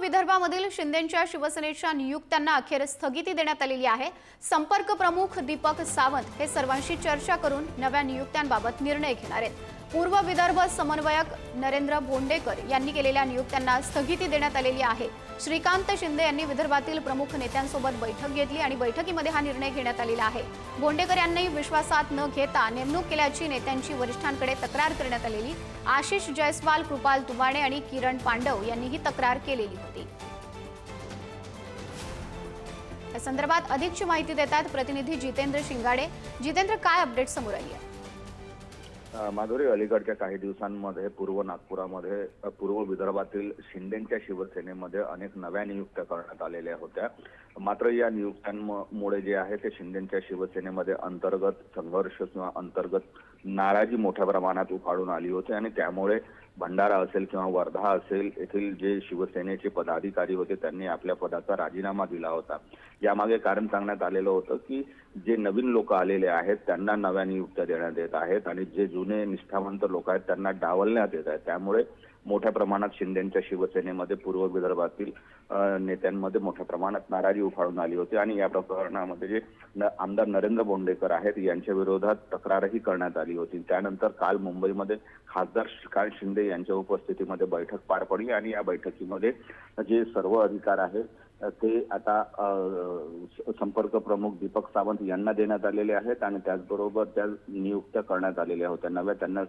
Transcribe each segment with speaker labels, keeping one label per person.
Speaker 1: विदर्भामधील शिंदेच्या शिवसेनेच्या नियुक्त्यांना अखेर स्थगिती देण्यात आलेली आहे. संपर्क प्रमुख दीपक सावंत हे सर्वांशी चर्चा करून नव्या नियुक्त्यांबाबत निर्णय घेणार आहेत. पूर्व विदर्भ समन्वयक नरेंद्र भोंडेकर यांनी केलेल्या नियुक्त्यांना स्थगिती देण्यात आलेली आहे. श्रीकांत शिंदे यांनी विदर्भातील प्रमुख नेत्यांसोबत बैठक घेतली आणि बैठकीमध्ये हा निर्णय घेण्यात आलेला आहे. भोंडेकर यांनी विश्वासात न घेता नेमणूक केल्याची नेत्यांची वरिष्ठांकडे तक्रार करण्यात आलेली. आशिष जयस्वाल कृपाल तुमाणे आणि किरण पांडव यांनी ही तक्रार केलेली. होती. या संदर्भात अधिकची माहिती देतात प्रतिनिधी जितेंद्र शिंगाडे. जितेंद्र काय अपडेट समोर आली आहे?
Speaker 2: माधुरी अलीकडच्या काही दिवसांमध्ये पूर्व नागपुरामध्ये पूर्व विदर्भातील शिंदेच्या शिवसेनेमध्ये अनेक नव्या नियुक्त्या करण्यात आलेल्या होत्या. मात्र या नियुक्त्यांमुळे जे आहे ते शिंदेच्या शिवसेनेमध्ये अंतर्गत संघर्ष किंवा अंतर्गत नाराजी मोठ्या प्रमाणात उफाळून आली होती आणि त्यामुळे भंडारा असेल किंवा वर्धा असेल येथील जे शिवसेनेचे पदाधिकारी होते त्यांनी आपल्या पदाचा राजीनामा दिला होता. यामागे कारण सांगण्यात आलेलं होतं की जे नवीन लोक आलेले आहेत त्यांना नव्या नियुक्त्या देण्यात येत आहेत आणि जे जुने निष्ठावंत लोक आहेत त्यांना डावलण्यात येत आहेत त्यामुळे मोठ्या प्रमाणात शिंदेच्या शिवसेनेमध्ये पूर्व विदर्भातील नेत्यांमध्ये मोठ्या प्रमाणात नाराजी उफाळून आली होती. आणि या प्रकरणामध्ये जे आमदार नरेंद्र बोंडेकर आहेत यांच्या विरोधात तक्रारही करण्यात आली होती. त्यानंतर काल मुंबईमध्ये खासदार श्रीकांत शिंदे यांच्या उपस्थितीमध्ये बैठक पार पडली. आणि या बैठकीमध्ये जे सर्व अधिकार आहेत ते आता संपर्क प्रमुख दीपक सावंत यांना देण्यात आलेले आहेत आणि त्याचबरोबर त्या नियुक्त्या करण्यात आलेल्या होत्या. नव्या त्यांना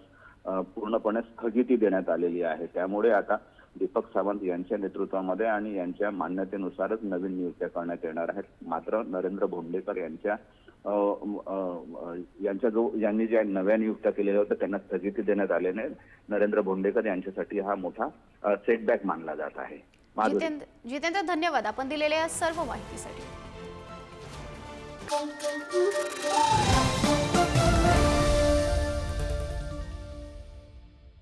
Speaker 2: पूर्णपणे स्थगिती देण्यात आलेली आहे. त्यामुळे आता दीपक सावंत यांच्या नेतृत्वामध्ये आणि यांच्या मान्यतेनुसारच नवीन नियुक्त्या करण्यात येणार आहेत. मात्र नरेंद्र भोंडेकर यांच्या यांच्या जो यांनी ज्या नव्या नियुक्त्या केलेल्या होत्या त्यांना स्थगिती देण्यात आल्याने नरेंद्र भोंडेकर यांच्यासाठी हा मोठा सेटबॅक मानला जात आहे.
Speaker 1: जितेंद्र जितेंद्र धन्यवाद. आपण दिलेल्या सर्व माहितीसाठी.